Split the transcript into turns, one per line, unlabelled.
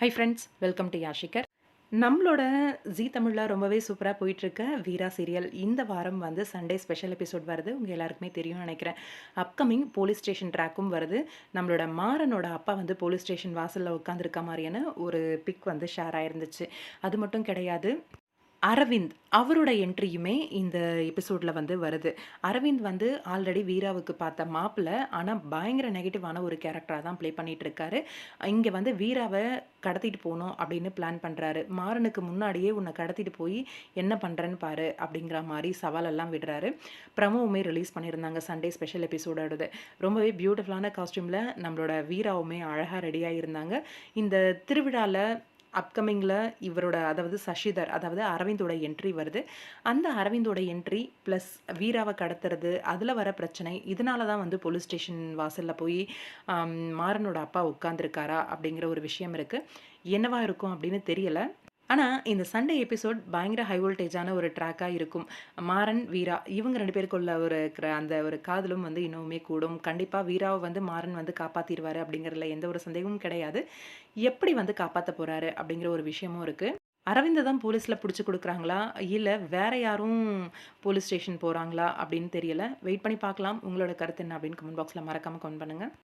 High friends welcome to யாஷிகர் நம்மளோட Zee தமிழில் ரொம்பவே சூப்பராக போயிட்டுருக்க வீரா சீரியல் இந்த வாரம் வந்து சண்டே ஸ்பெஷல் எபிசோட் வருது. உங்கள் எல்லாருக்குமே தெரியும்னு நினைக்கிறேன். அப்கமிங் போலீஸ் ஸ்டேஷன் ட்ராக்கும் வருது. நம்மளோட மாறனோட அப்பா வந்து போலீஸ் ஸ்டேஷன் வாசலில் உட்காந்துருக்க மாதிரியான ஒரு பிக் வந்து ஷேர் ஆயிருந்துச்சு. அது மட்டும் கிடையாது. அரவிந்த் அவரோட என்ட்ரியுமே இந்த எபிசோடில் வந்து வருது. அரவிந்த் வந்து ஆல்ரெடி வீராவுக்கு பார்த்த மாப்பிள்ள ஆனால் பயங்கர நெகட்டிவான ஒரு கேரக்டராக தான் ப்ளே பண்ணிகிட்டு இருக்காரு. இங்கே வந்து வீராவை கடத்திட்டு போகணும் அப்படின்னு பிளான் பண்ணுறாரு மாறனுக்கு முன்னாடியே உன்னை கடத்திட்டு போய் என்ன பண்ணுறேன்னு பாரு அப்படிங்கிற மாதிரி சவாலெல்லாம் விடுறாரு. பிரமுவுமே ரிலீஸ் பண்ணியிருந்தாங்க சண்டே ஸ்பெஷல் எபிசோடோடது ரொம்பவே பியூட்டிஃபுல்லான காஸ்டியூமில் நம்மளோட வீராவுமே அழகாக ரெடியாக இருந்தாங்க இந்த திருவிழாவில் அப்கமிங்கில் இவரோட அதாவது சஷிதர் அதாவது அரவிந்தோட என்ட்ரி வருது. அந்த அரவிந்தோட என்ட்ரி ப்ளஸ் வீராவை கடத்துறது அதில் வர பிரச்சனை இதனால தான் வந்து போலீஸ் ஸ்டேஷன் வாசலில் போய் மாறனோட அப்பா உட்காந்துருக்காரா அப்படிங்கிற ஒரு விஷயம் இருக்குது என்னவா இருக்கும் அப்படின்னு தெரியலை. ஆனால் இந்த சண்டே எபிசோட் பயங்கர ஹை வோல்டேஜான ஒரு ட்ராக்காக இருக்கும். மாறன் வீரா இவங்க ரெண்டு பேருக்குள்ள ஒரு அந்த ஒரு காதலும் வந்து இன்னுமே கூடும். கண்டிப்பாக வீராவை வந்து மாறன் வந்து காப்பாற்றிடுவார் அப்படிங்கிறதுல எந்த ஒரு சந்தேகமும் கிடையாது. எப்படி வந்து காப்பாற்ற போகிறாரு அப்படிங்கிற ஒரு விஷயமும் இருக்குது அரவிந்தை தான் போலீஸில் பிடிச்சி கொடுக்குறாங்களா? இல்லை வேற யாரும் போலீஸ் ஸ்டேஷன் போகிறாங்களா அப்படின்னு தெரியல. வெயிட் பண்ணி பார்க்கலாம். உங்களோட கருத்து என்ன அப்படின்னு கமெண்ட் பாக்ஸில் மறக்காமல் கமெண்ட் பண்ணுங்கள்